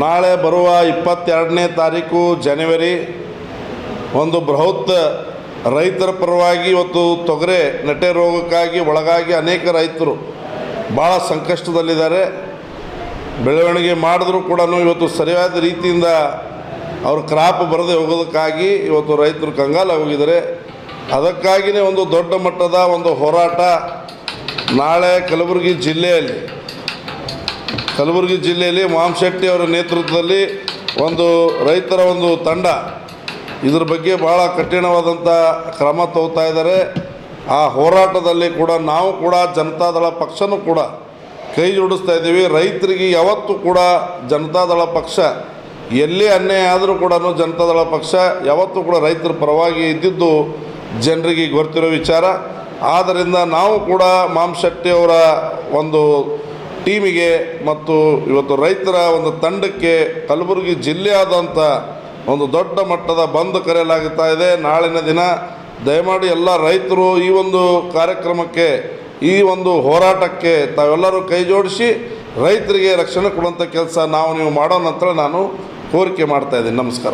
ನಾಳೆ ಬರುವ ಇಪ್ಪತ್ತೆರಡನೇ ತಾರೀಕು ಜನವರಿ, ಒಂದು ಬೃಹತ್ ರೈತರ ಪರವಾಗಿ ಇವತ್ತು ತೊಗರೆ ನೆಟೆ ರೋಗಕ್ಕಾಗಿ ಒಳಗಾಗಿ ಅನೇಕ ರೈತರು ಭಾಳ ಸಂಕಷ್ಟದಲ್ಲಿದ್ದಾರೆ. ಬೆಳವಣಿಗೆ ಮಾಡಿದ್ರೂ ಕೂಡ ಇವತ್ತು ಸರಿಯಾದ ರೀತಿಯಿಂದ ಅವ್ರ ಕ್ರಾಪ್ ಬರದೆ ಹೋಗೋದಕ್ಕಾಗಿ ಇವತ್ತು ರೈತರು ಕಂಗಾಲ ಹೋಗಿದ್ದಾರೆ. ಅದಕ್ಕಾಗಿಯೇ ಒಂದು ದೊಡ್ಡ ಮಟ್ಟದ ಒಂದು ಹೋರಾಟ ನಾಳೆ ಕಲಬುರಗಿ ಜಿಲ್ಲೆಯಲ್ಲಿ ಕಲಬುರಗಿ ಜಿಲ್ಲೆಯಲ್ಲಿ ಮಾಮಶೆಟ್ಟಿ ಅವರ ನೇತೃತ್ವದಲ್ಲಿ ಒಂದು ರೈತರ ಒಂದು ತಂಡ ಇದ್ರ ಬಗ್ಗೆ ಭಾಳ ಕಠಿಣವಾದಂಥ ಕ್ರಮ ತಗೋತಾ ಇದ್ದಾರೆ. ಆ ಹೋರಾಟದಲ್ಲಿ ಕೂಡ ನಾವು ಕೂಡ ಜನತಾದಳ ಪಕ್ಷನೂ ಕೂಡ ಕೈ ಜೋಡಿಸ್ತಾ ಇದ್ದೀವಿ. ರೈತರಿಗೆ ಯಾವತ್ತೂ ಕೂಡ ಜನತಾದಳ ಪಕ್ಷ ಎಲ್ಲೇ ಅನ್ಯಾಯ ಆದರೂ ಕೂಡ ಜನತಾದಳ ಪಕ್ಷ ಯಾವತ್ತೂ ಕೂಡ ರೈತರ ಪರವಾಗಿ ಇದ್ದಿದ್ದು ಜನರಿಗೆ ಗೊತ್ತಿರೋ ವಿಚಾರ. ಆದ್ದರಿಂದ ನಾವು ಕೂಡ ಮಾಮಶೆಟ್ಟಿ ಅವರ ಒಂದು ಟೀಮಿಗೆ ಮತ್ತು ಇವತ್ತು ರೈತರ ಒಂದು ತಂಡಕ್ಕೆ ಕಲಬುರಗಿ ಜಿಲ್ಲೆಯಾದಂಥ ಒಂದು ದೊಡ್ಡ ಮಟ್ಟದ ಬಂದ್ ಕರೆಯಲಾಗುತ್ತಾ ಇದೆ. ನಾಳಿನ ದಿನ ದಯಮಾಡಿ ಎಲ್ಲ ರೈತರು ಈ ಒಂದು ಕಾರ್ಯಕ್ರಮಕ್ಕೆ, ಈ ಒಂದು ಹೋರಾಟಕ್ಕೆ ತಾವೆಲ್ಲರೂ ಕೈ ಜೋಡಿಸಿ ರೈತರಿಗೆ ರಕ್ಷಣೆ ಕೊಡುವಂಥ ಕೆಲಸ ನಾವು ನೀವು ಮಾಡೋಣ ಅಂತ ನಾನು ಕೋರಿಕೆ ಮಾಡ್ತಾ ಇದ್ದೀನಿ. ನಮಸ್ಕಾರ.